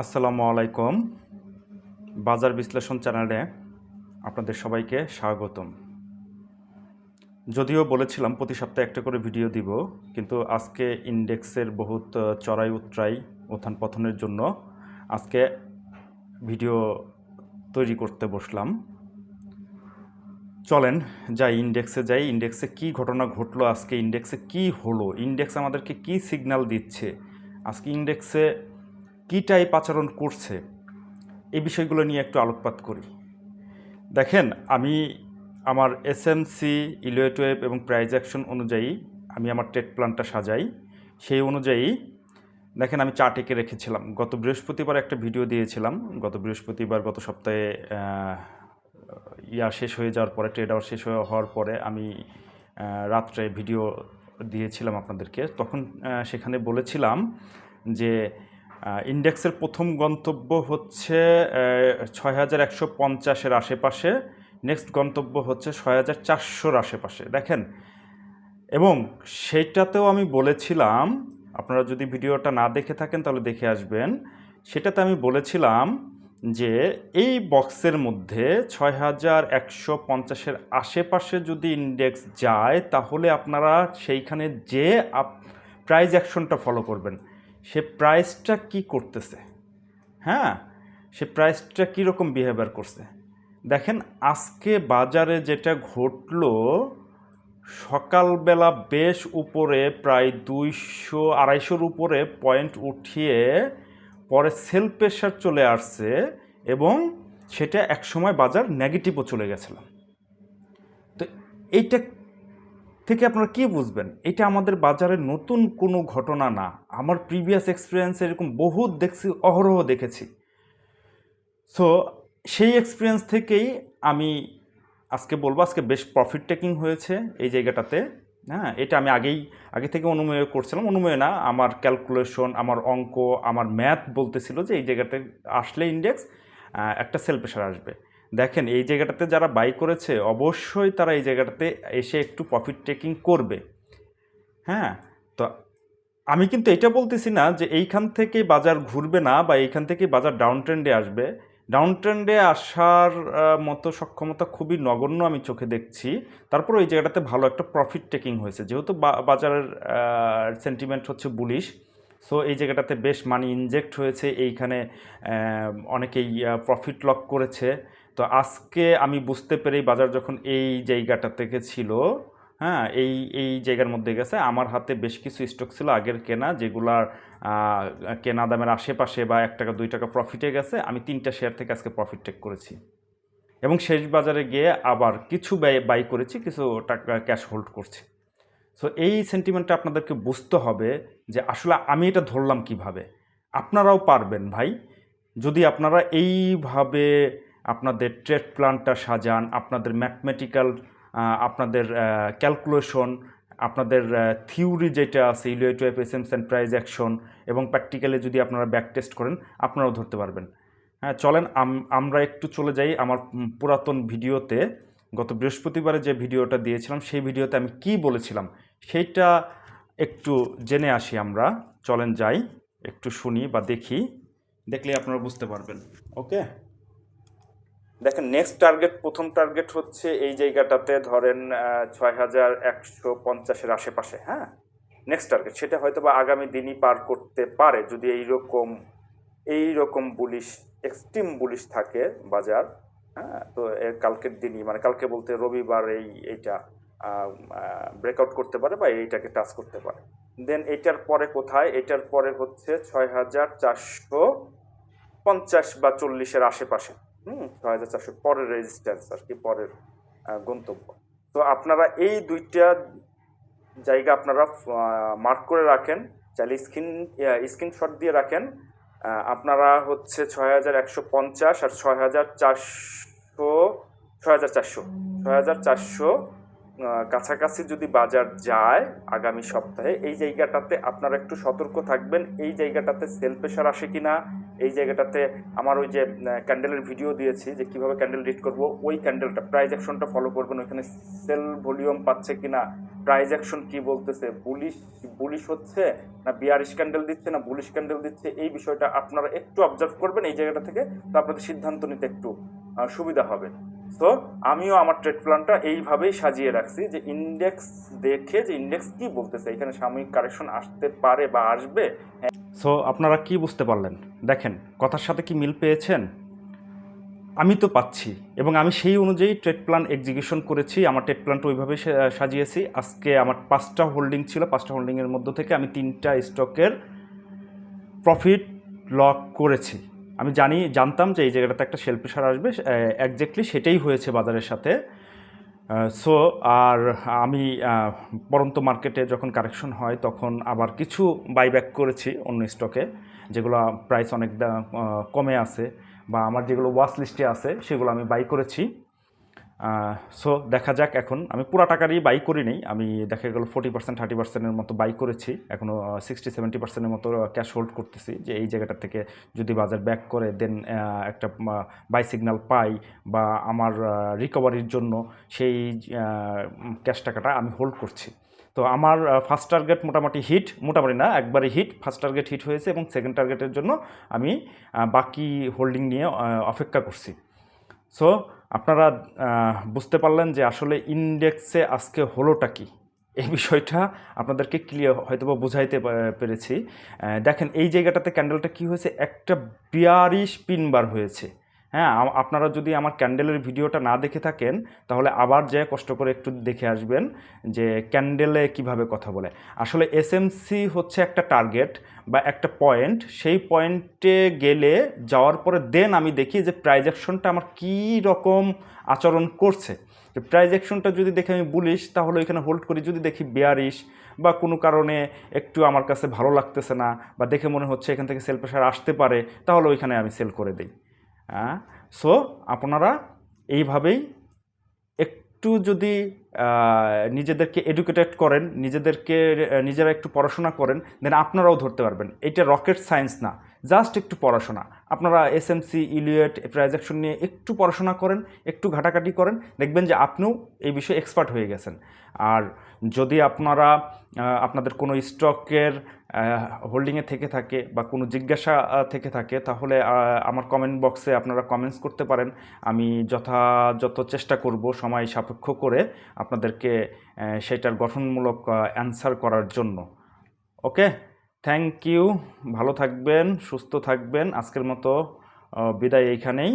আসসালামু আলাইকুম। বাজার বিশ্লেষণ চ্যানেলে আপনাদের সবাইকে স্বাগতম। যদিও বলেছিলাম, প্রতি সপ্তাহে একটা করে ভিডিও দিব, কিন্তু আজকে ইন্ডেক্সের বহুত চড়াই উতরাই উত্থান পতনের জন্য আজকে ভিডিও তৈরি করতে বসলাম। চলেন যাই ইন্ডেক্সে যাই। ইন্ডেক্সে কি ঘটনা ঘটলো? আজকে ইন্ডেক্সে কি হলো? ইন্ডেক্স আমাদেরকে কি সিগন্যাল দিচ্ছে? আজকে ইন্ডেক্সে কী টাইপ আচরণ করছে? এই বিষয়গুলো নিয়ে একটু আলোকপাত করি। দেখেন, আমি আমার এসএমসি ইলুয়েট ওয়েব এবং প্রাইজ অ্যাকশন অনুযায়ী আমি আমার ট্রেড প্ল্যানটা সাজাই। সেই অনুযায়ী, দেখেন, আমি চার্ট এঁকে রেখেছিলাম। গত বৃহস্পতিবার একটা ভিডিও দিয়েছিলাম। গত বৃহস্পতিবার, গত সপ্তাহে ইয়া শেষ হয়ে যাওয়ার পরে ট্রেড আওয়ার শেষ হয়ে হওয়ার পরে আমি রাত্রে ভিডিও দিয়েছিলাম আপনাদেরকে। তখন সেখানে বলেছিলাম যে ইন্ডেক্সের প্রথম গন্তব্য হচ্ছে ছয় হাজার একশো পঞ্চাশের আশেপাশে। নেক্সট গন্তব্য হচ্ছে ছয় হাজার চারশোর আশেপাশে। দেখেন, এবং সেইটাতেও আমি বলেছিলাম, আপনারা যদি ভিডিওটা না দেখে থাকেন তাহলে দেখে আসবেন, সেটাতে আমি বলেছিলাম যে এই বক্সের মধ্যে ছয় হাজার একশো পঞ্চাশের আশেপাশে যদি ইন্ডেক্স যায়, তাহলে আপনারা সেইখানে যে আপ প্রাইজ অ্যাকশনটা ফলো করবেন সে প্রাইসটা কি করতেছে? হ্যাঁ? সে প্রাইসটা কীরকম বিহেভিয়ার করছে? দেখেন, আজকে বাজারে যেটা ঘটলো, সকালবেলা বেশ উপরে, প্রায় দুইশো, আড়াইশোর উপরে পয়েন্ট উঠিয়ে পরে সেল প্রেশার চলে আসছে এবং সেটা একসময় বাজার নেগেটিভও চলে গেছিলাম তো এইটা থেকে আপনারা কি বুঝবেন? এটা আমাদের বাজারে নতুন কোনো ঘটনা না। আমার প্রিভিয়াস এক্সপিরিয়েন্স এরকম বহুত দেখছি, অহরহ দেখেছি। সো সেই এক্সপিরিয়েন্স থেকেই আমি আজকে বলব, আজকে বেশ প্রফিট টেকিং হয়েছে এই জায়গাটাতে। হ্যাঁ এটা আমি আগেই, আগে থেকে অনুমেয় করছিলাম। অনুমেয় না, আমার ক্যালকুলেশন আমার অঙ্ক, আমার ম্যাথ বলতেছিল যে এই জায়গাতে আসলে ইন্ডেক্স একটা সেল প্রেশার আসবে। দেখেন, এই জায়গাটাতে যারা বাই করেছে, অবশ্যই তারা এই জায়গাটাতে এসে একটু প্রফিট টেকিং করবে। হ্যাঁ? তো আমি কিন্তু এটা বলতেছি না যে এইখান থেকে বাজার ঘুরবে না বা এইখান থেকে বাজার ডাউন ট্রেন্ডে আসবে। ডাউন ট্রেন্ডে আসার মতো সক্ষমতা খুবই নগণ্য আমি চোখে দেখছি। তারপর ওই জায়গাটাতে ভালো একটা প্রফিট টেকিং হয়েছে। যেহেতু বাজারের সেন্টিমেন্ট হচ্ছে বুলিশ সো এই জায়গাটাতে বেশ মানি ইনজেক্ট হয়েছে। এইখানে অনেকেই প্রফিট লক করেছে। তো আজকে আমি বুঝতে পেরেই বাজার যখন এই জায়গাটা থেকে ছিল হ্যাঁ এই এই জায়গার মধ্যে গেছে, আমার হাতে বেশ কিছু স্টক ছিল আগের কেনা, যেগুলার কেনা দামের আশেপাশে বা এক টাকা, দুই টাকা প্রফিটে গেছে, আমি তিনটা শেয়ার থেকে আজকে প্রফিট টেক করেছি। এবং শেষ বাজারে গিয়ে আবার কিছু ব্যয় বাই করেছি, কিছু টাকা ক্যাশ হোল্ড করছি। সো এই সেন্টিমেন্টটা আপনাদেরকে বুঝতে হবে যে আসলে আমি এটা ধরলাম কীভাবে। আপনারাও পারবেন ভাই। যদি আপনারা এইভাবে আপনাদের ট্রেড প্ল্যানটা সাজান, আপনাদের ম্যাথমেটিক্যাল আপনাদের ক্যালকুলেশন, আপনাদের থিওরি যেটা আছে Elliott wave SMC and price action এবং প্র্যাকটিক্যালি যদি আপনারা ব্যাক টেস্ট করেন, আপনারাও ধরতে পারবেন। হ্যাঁ চলেন আমরা একটু চলে যাই আমার পুরাতন ভিডিওতে। গত বৃহস্পতিবারে যে ভিডিওটা দিয়েছিলাম, সেই ভিডিওতে আমি কি বলেছিলাম? সেইটা একটু জেনে আসি আমরা। চলেন যাই, একটু শুনি বা দেখি। দেখলে আপনারা বুঝতে পারবেন। ওকে? দেখেন নেক্সট টার্গেট প্রথম টার্গেট হচ্ছে এই জায়গাটাতে ধরেন ছয় হাজার একশো পঞ্চাশের আশেপাশে হ্যাঁ? নেক্সট টার্গেট সেটা হয়তো বা আগামী দিনই পার করতে পারে যদি এইরকম এইরকম বুলিশ এক্সট্রিম বুলিশ থাকে বাজার হ্যাঁ? তো এর কালকের দিনই মানে কালকে বলতে রবিবার এই, এইটা ব্রেকআউট করতে পারে বা এইটাকে টাচ করতে পারে। দেন এটার পরে কোথায়? এটার পরে হচ্ছে ছয় হাজার চারশো পঞ্চাশ বা চল্লিশের আশেপাশে। হুম, ছয় হাজার চারশো পরের রেজিস্ট্যান্স আর কি, পরের গন্তব্য। তো আপনারা এই দুইটা জায়গা আপনারা মার্ক করে রাখেন, চাইলে স্ক্রিন স্ক্রিনশট দিয়ে রাখেন। আপনারা হচ্ছে ছয় হাজার একশো পঞ্চাশ আর ছয় হাজার চারশো, ছয় হাজার চারশো, ছয় হাজার চারশো কাছাকাছি যদি বাজার যায় আগামী সপ্তাহে, এই জায়গাটাতে আপনারা একটু সতর্ক থাকবেন। এই জায়গাটাতে সেল প্রেশার আসে কি না এই জায়গাটাতে আমার ওই যে ক্যান্ডেলের ভিডিও দিয়েছি যে কীভাবে ক্যান্ডেল রিড করব, ওই ক্যান্ডেলটা প্রাইজ অ্যাকশনটা ফলো করবেন। ওইখানে সেল ভলিউম পাচ্ছে কিনা প্রাইজ অ্যাকশন কি বলতেছে বুলিশ বুলিশ হচ্ছে না বিয়ারিশ ক্যান্ডেল দিচ্ছে না বুলিশ ক্যান্ডেল দিচ্ছে, এই বিষয়টা আপনারা একটু অবজার্ভ করবেন এই জায়গাটা থেকে, তো আপনাদের সিদ্ধান্ত নিতে একটু সুবিধা হবে। তো আমিও আমার ট্রেড প্ল্যানটা এইভাবেই সাজিয়ে রাখছি যে ইন্ডেক্স দেখে যে ইন্ডেক্স কি বলতেছে, এখানে সাময়িক কারেকশন আসতে পারে বা আসবে। সো আপনারা কি বুঝতে পারলেন? দেখেন, কথার সাথে কি মিল পেয়েছেন? আমি তো পাচ্ছি, এবং আমি সেই অনুযায়ী ট্রেড প্ল্যান এক্সিকিউশন করেছি, আমার ট্রেড প্ল্যানটা ওইভাবেই সা- সাজিয়েছি। আজকে আমার পাঁচটা হোল্ডিং ছিল, পাঁচটা হোল্ডিংয়ের মধ্য থেকে আমি তিনটা স্টকের প্রফিট লক করেছি। আমি জানি, জানতাম যে এই জায়গাটাতে একটা শেল প্রেশার আসবে একজ্যাক্টলি সেটাই হয়েছে বাজারের সাথে। সো আর আমি পরন্ত মার্কেটে যখন কারেকশন হয় তখন আবার কিছু বাইব্যাক করেছি অন্য স্টকে যেগুলো প্রাইস অনেক কমে আছে বা আমার যেগুলো ওয়াশ লিস্টে আছে সেগুলো আমি বাই করেছি। সো দেখা যাক এখন। আমি পুরো টাকারই বাই করি নাই। আমি দেখা গেল ফোর্টি পার্সেন্ট থার্টি পার্সেন্টের মতো বাই করেছি। এখনও সিক্সটি সেভেন্টি পার্সেন্টের মতো ক্যাশ হোল্ড করতেছি যে এই জায়গাটা থেকে যদি বাজার ব্যাক করে দেন একটা বাই সিগন্যাল পাই বা আমার রিকভারির জন্য সেই ক্যাশ টাকাটা আমি হোল্ড করছি। তো আমার ফার্স্ট টার্গেট মোটামুটি হিট মোটামুটি না একবারে হিট ফার্স্ট টার্গেট হিট হয়েছে এবং সেকেন্ড টার্গেটের জন্য আমি বাকি হোল্ডিং নিয়ে অপেক্ষা করছি। সো আপনারা বুঝতে পারলেন যে আসলে ইন্ডেক্সে আজকে হলোটা কি? এই বিষয়টা আপনাদেরকে ক্লিয়ার হয়তো বা বুঝাইতে পেরেছি। দেখেন, এই জায়গাটাতে ক্যান্ডেলটা কি হয়েছে? একটা বিয়ারিশ পিনবার হয়েছে। হ্যাঁ আপনারা যদি আমার ক্যান্ডেলের ভিডিওটা না দেখে থাকেন, তাহলে আবার যে কষ্ট করে একটু দেখে আসবেন যে ক্যান্ডেলে কীভাবে কথা বলে। আসলে এসএমসি হচ্ছে একটা টার্গেট বা একটা পয়েন্ট সেই পয়েন্টে গেলে যাওয়ার পরে দেন আমি দেখি যে প্রাইজ অ্যাকশনটা আমার কী রকম আচরণ করছে। যে প্রাইজ অ্যাকশনটা যদি দেখে আমি বলিস তাহলে ওইখানে হোল্ড করি। যদি দেখি বেয়ারিশ বা কোনো কারণে একটু আমার কাছে ভালো লাগতেছে না বা দেখে মনে হচ্ছে এখান থেকে সেল প্রেশার আসতে পারে, তাহলে ওইখানে আমি সেল করে দিই। হ্যাঁ সো আপনারা এইভাবেই একটু যদি নিজেদেরকে এডুকেটেড করেন, নিজেদেরকে নিজেরা একটু পড়াশোনা করেন দেন আপনারাও ধরতে পারবেন। এটা রকেট সায়েন্স না জাস্ট একটু পড়াশোনা। আপনারা এসএমসি ইলিয়েট ট্রানজ্যাকশন নিয়ে একটু পড়াশোনা করেন, একটু ঘাটাঘাটি করেন, দেখবেন যে আপনিও এই বিষয়ে এক্সপার্ট হয়ে গেছেন। আর যদি আপনারা আপনাদের কোনো স্টকের হোল্ডিংয়ে থেকে থাকে বা কোনো জিজ্ঞাসা থেকে থাকে, তাহলে আমার কমেন্ট বক্সে আপনারা কমেন্টস করতে পারেন। আমি যথাযথ চেষ্টা করব সময় সাপেক্ষ করে আপনাদেরকে সেটার গঠনমূলক অ্যান্সার করার জন্য। ওকে থ্যাংক ইউ ভালো থাকবেন, সুস্থ থাকবেন। আজকের মতো বিদায় এইখানেই।